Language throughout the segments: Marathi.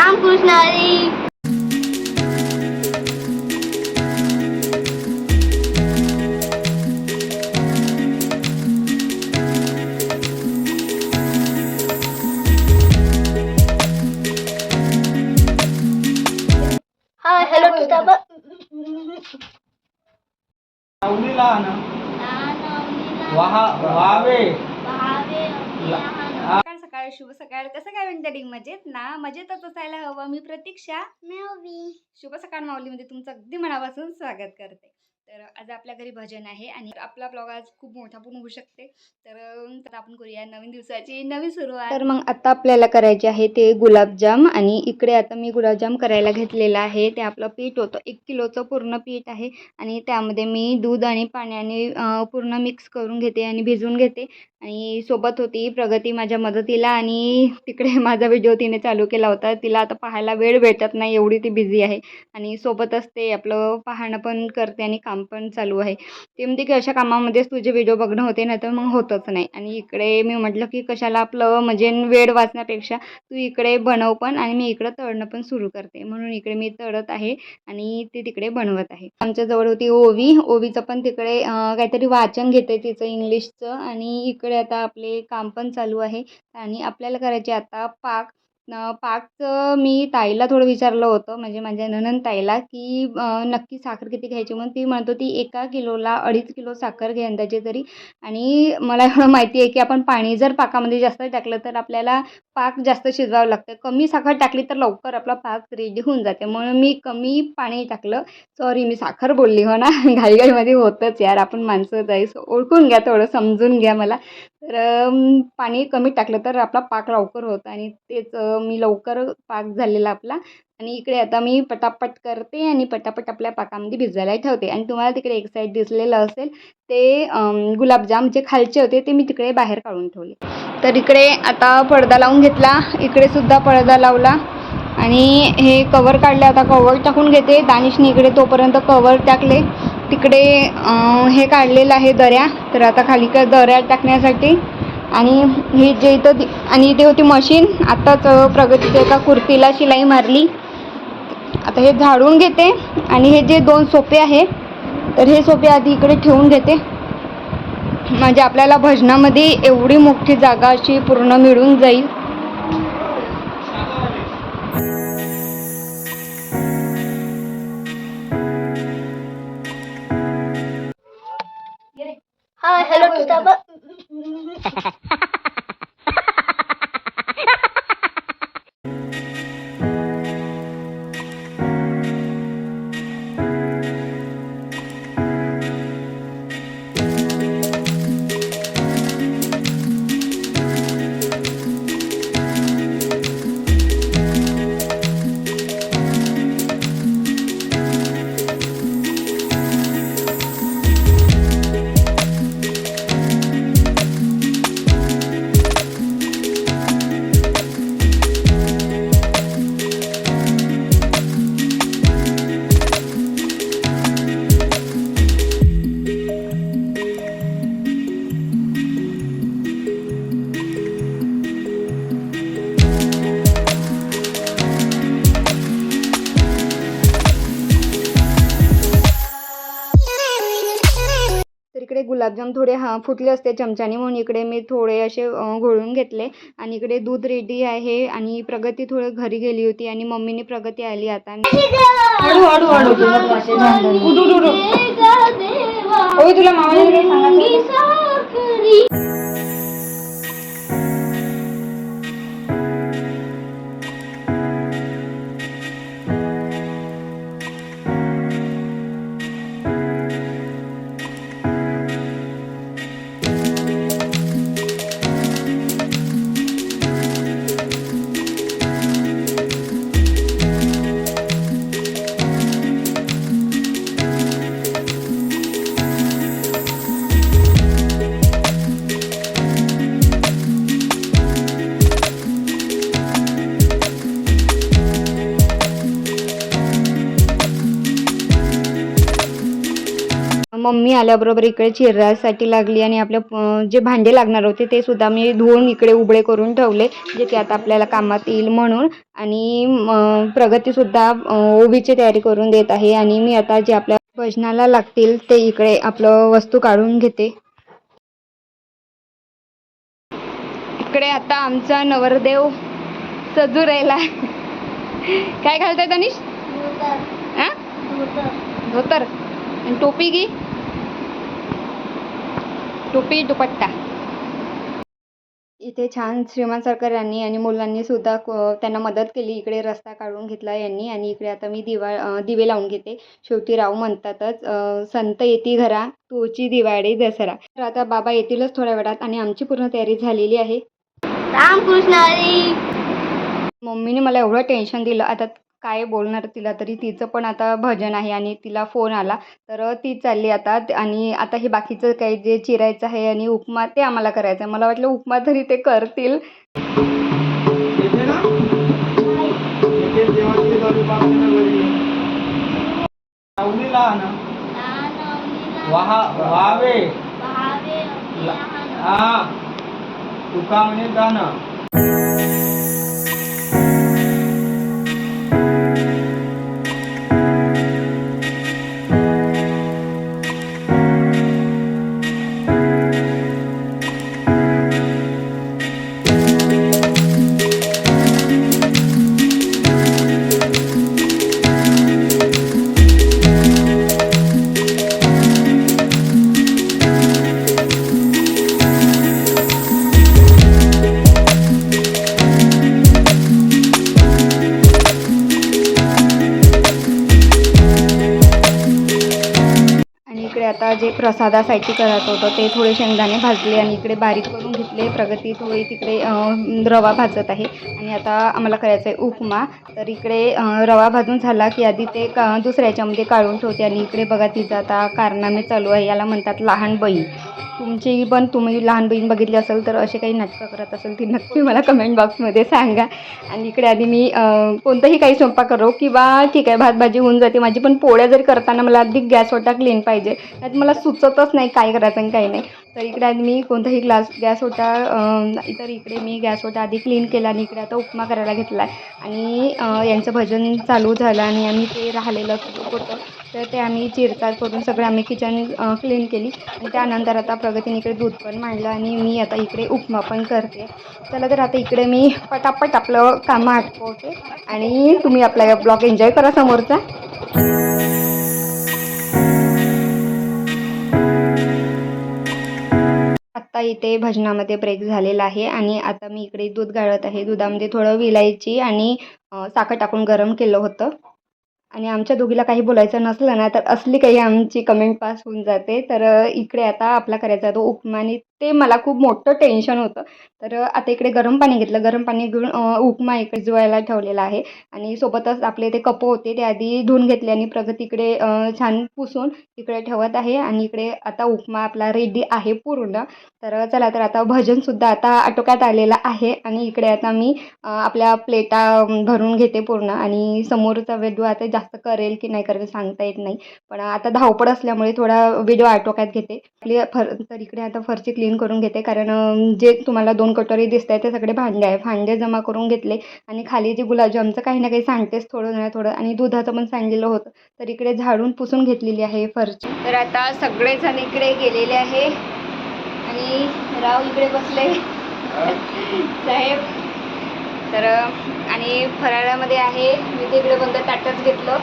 रामकृष्ण हरी हा हॅलो किताब सावलीला ना वहा वावे सकाळ शुभ सकाळ. कसं काय म्हणते डिंग मजेत? ना? मजेतच असायला हवं. मी प्रतीक्षा. शुभ सकाळ माऊलीमध्ये तुमचं अगदी मनापासून स्वागत करते. तर आज आपल्या घरी भजन आहे आणि आपला ब्लॉग आज खूप मोठा पण होऊ शकते. तर आपण करूया नवीन दिवसाची नवीन सुरुवात. तर मग आता आपल्याला करायचे आहे ते गुलाबजाम आणि इकडे आता मी गुलाबजाम करायला घेतलेलं आहे. ते आपलं पीठ होतं. एक किलोचं पूर्ण पीठ आहे आणि त्यामध्ये मी दूध आणि पाण्याने पूर्ण मिक्स करून घेते आणि भिजवून घेते. आणि सोबत होती प्रगती माझ्या मदतीला आणि तिकडे माझा व्हिडिओ तिने चालू केला होता. तिला आता पाहायला वेळ भेटत नाही एवढी ती बिझी आहे. आणि सोबतच ते आपलं पाहणं पण करते आणि काम पण चालू आहे. ते म्हणते की अशा कामामध्येच तुझे व्हिडिओ बघणं होते ना तर मग होतच नाही. आणि इकडे मी म्हटलं की कशाला आपलं म्हणजे वेळ वाचण्यापेक्षा तू इकडे बनव पण आणि मी इकडं तळणं पण सुरू करते. म्हणून इकडे मी तळत आहे आणि ते तिकडे बनवत आहे. आमच्याजवळ होती ओवी. ओवीचं पण तिकडे काहीतरी वाचन घेते तिचं इंग्लिशचं आणि इकडे आता आपले काम पण चालू आहे आणि आपल्याला करायचे आता पाक. अं, पाकचं मी ताईला थोडं विचारलं होतं म्हणजे माझ्या ननंद ताईला की नक्की साखर किती घ्यायची? म्हणून ती म्हणत होती एका किलोला अडीच किलो साखर घे अंदाजे तरी. आणि मला एवढं माहिती आहे की आपण पाणी जर पाकामध्ये जास्त टाकलं तर आपल्याला पाक जास्त शिजवावं लागतं. कमी साखर टाकली तर लवकर आपला पाक रेडी होऊन जाते. म्हणून मी कमी पाणी टाकलं. सॉरी मी साखर बोलली हो ना? घाईघाईमध्ये होतंच यार. आपण माणसं जाई ओळखून घ्या थोडं समजून घ्या मला. तर पाणी कमी टाकलं तर आपला पाक लवकर होतं. आणि तेच मी लवकर पाक झालेला आपला. आणि इकडे आता मी पटापट करते आणि पटापट आपल्या पाकामध्ये भिजायला ठेवते. आणि तुम्हाला तिकडे एक साईड दिसलेलं असेल ते गुलाबजाम जे खालचे होते ते मी तिकडे बाहेर काढून ठेवले. तर इकडे आता पडदा लावून घेतला. इकडे सुद्धा पडदा लावला. आणि हे कवर काढले आता कवर टाकून घेते. दानिशने इकडे तोपर्यंत कवर टाकले. तिकडे हे काढलेलं आहे दऱ्या. तर आता खाली काय दऱ्या टाकण्यासाठी. आणि हे जे इथं आणि इथे होती मशीन. आत्ताच प्रगतीच्या एका कुर्तीला शिलाई मारली. आता हे झाडून घेते आणि हे जे दोन सोपे आहे तर हे सोपे आधी इकडे ठेवून घेते म्हणजे आपल्याला भजनामध्ये एवढी मोठी जागा अशी पूर्ण मिळून जाईल. हा हॅलो इकडे गुलाबजाम थोडे हा फुटले असते चमच्याने म्हणून इकडे मी थोडे असे घोळून घेतले. आणि इकडे दूध रेडी आहे आणि प्रगती थोडं घरी गेली होती आणि मम्मीने प्रगती आली आता. तुला मामाने मम्मी आल्याबरोबर इकडे चिरासाठी लागली आणि आपल्या जे भांडे लागणार होते ते सुद्धा मी धुवून इकडे उबळे करून ठेवले जे की आता आपल्याला कामात येईल म्हणून. आणि प्रगतीसुद्धा अं, ओवीची तयारी करून देत आहे आणि मी आता जे आपल्या भजनाला लागतील ते इकडे आपलं वस्तू काढून घेते. इकडे आता आमचा नवरदेव सजू राहिला काय घालताय तनिष? हा धोतर. आणि टोपी घे. टोपी दुपट्टा. इथे छान श्रीमान सरकार यांनी आणि मुलांनी सुद्धा क- त्यांना मदत केली. इकडे रस्ता काढून घेतला यांनी आणि इकडे आता मी दिवा दिवे लावून घेते. शेवटी राव म्हणतातच संत येती घरा तुळची दिवाळी दसरा. तर आता बाबा येतीलच थोड्या वेळात आणि आमची पूर्ण तयारी झालेली आहे. रामकृष्ण मम्मीने मला एवढं टेन्शन दिलं. आता काय बोलणार तिला तरी तिचं पण आता भजन आहे आणि तिला फोन आला. तर ती चालली आता त- आणि आता हे बाकीचं काही जे चिरायचं आहे आणि उपमा ते आम्हाला करायचं आहे. मला वाटलं उपमा तरी ते करतील. येते ना येते आता जे प्रसादासाठी करत होतं ते थोडे शेंगदाणे भाजले आणि इकडे बारीक करून घेतले प्रगती थोडी तिकडे रवा भाजत आहे. आणि आता आम्हाला करायचं आहे उपमा. तर इकडे रवा भाजून झाला की आधी ते का दुसऱ्या याच्यामध्ये काढून ठेवते. आणि इकडे बघा तिचं आता कारनामे चालू आहे. याला म्हणतात लहान बहीण. तुमची पण तुम्ही लहान बहीण बघितली असेल तर असे काही नाटकं करत असेल ती नक्की मला कमेंट बॉक्समध्ये सांगा. आणि इकडे आधी मी कोणतंही काही स्वयंपाक करो किंवा ठीक आहे भात भाजी होऊन जाते. माझी पण पोळ्या जरी करताना मला अगदी गॅस ओटा क्लीन पाहिजे. त्यात मला सुचतच नाही काय करायचं आणि काही नाही. तर इकडे आधी मी कोणताही ग्लास गॅस होता अं, तर इकडे मी गॅस होता आधी क्लीन केला आणि इकडे आता उपमा करायला घेतला आहे. आणि यांचं भजन चालू झालं आणि आम्ही ते राहिलेलं होतं. तर ते आम्ही चिरचार करून सगळं आम्ही किचन क्लीन केली. आणि त्यानंतर आता प्रगतीने इकडे दूध पण मांडलं आणि मी आता इकडे उपमा पण करते. चला तर आता इकडे मी पटापट आपलं कामं आटपवते. आणि तुम्ही आपला ब्लॉग एन्जॉय करा समोरचा. आता इथे भजनामध्ये ब्रेक झालेला आहे आणि आता मी इकडे दूध गाळत आहे. दुधामध्ये थोडं विलायची आणि साखर टाकून गरम केलं होतं. आणि आमच्या दोघीला काही बोलायचं नसलं ना तर असली काही आमची कमेंट पास होऊन जाते. तर इकडे आता आपला करायचा तो उपमानित ते मला खूप मोठं टेन्शन होतं. तर आता इकडे गरम पाणी घेतलं. गरम पाणी घेऊन उपमा इकडे जुळायला ठेवलेला आहे. आणि सोबतच आपले ते कप होते ते आधी धुवून घेतले आणि प्रगत इकडे छान पुसून इकडे ठेवत आहे. आणि इकडे आता उपमा आपला रेडी आहे पूर्ण. तर चला तर आता भजनसुद्धा आता आटोक्यात आलेलं आहे. आणि इकडे आता मी आपल्या प्लेटा भरून घेते पूर्ण. आणि समोरचा व्हिडिओ आता जास्त करेल की नाही करेल सांगता येत नाही. पण आता धावपळ असल्यामुळे थोडा व्हिडिओ आटोक्यात घेते. आपली फर तर इकडे आता फरची क्लीन करून घेते. कारण जे तुम्हाला दोन कटोरी दिसत आहे ते सगळे भांडे आहे. भांडे जमा करून घेतले आणि खाली जे गुलाबजामचं काही ना काही सांडतेच थोडं ना थोडं आणि दुधाचं पण सांडलेलं होतं. तर इकडे झाडून पुसून घेतलेली आहे फरची. तर आता सगळेजण इकडे गेलेले आहे. आणि राव इकडे बसले. साहेब. तर आणि फराळामध्ये आहे. मी ते इकडे बंद ताटच घेतलं.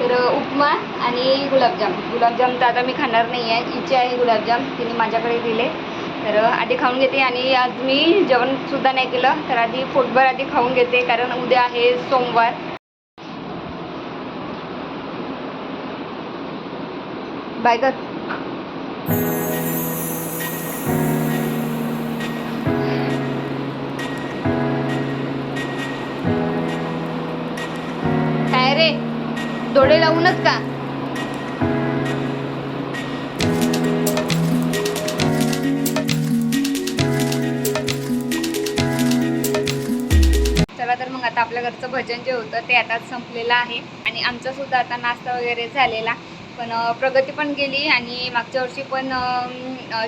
तर उपमा आणि गुलाबजाम. गुलाबजाम तर आता मी खाणार नाही आहे इच्छा आहे गुलाबजाम. तिने माझ्याकडे दिले. तर आधी खाऊन घेते आणि आज मी जेवणसुद्धा नाही केलं. तर आधी पोटभर आधी खाऊन घेते. कारण उद्या आहे सोमवार. बाय डोळे लावूनच का? चला तर मग आता आपल्या घरचं भजन जे होतं ते आता संपलेलं आहे. आणि आमचा सुद्धा आता नाश्ता वगैरे झालेला. पण प्रगती पण गेली आणि मागच्या वर्षी पण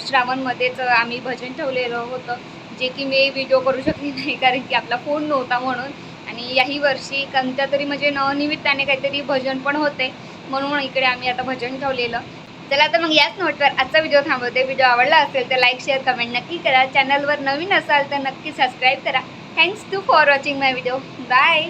श्रावणमध्येच आम्ही भजन ठेवलेलं होतं. जे की मी व्हिडिओ करू शकली नाही कारण की आपला फोन नव्हता म्हणून. आणि याही वर्षी कोणत्या तरी म्हणजे नवनिमित्ताने काहीतरी भजन पण होते. म्हणून इकडे आम्ही आता भजन ठेवलेलं. चला तर मग याच नोटवर आजचा व्हिडिओ थांबवते. व्हिडिओ आवडला असेल तर लाईक शेअर कमेंट नक्की करा. चॅनलवर नवीन असाल तर नक्की सबस्क्राईब करा. Thanks to for watching my video bye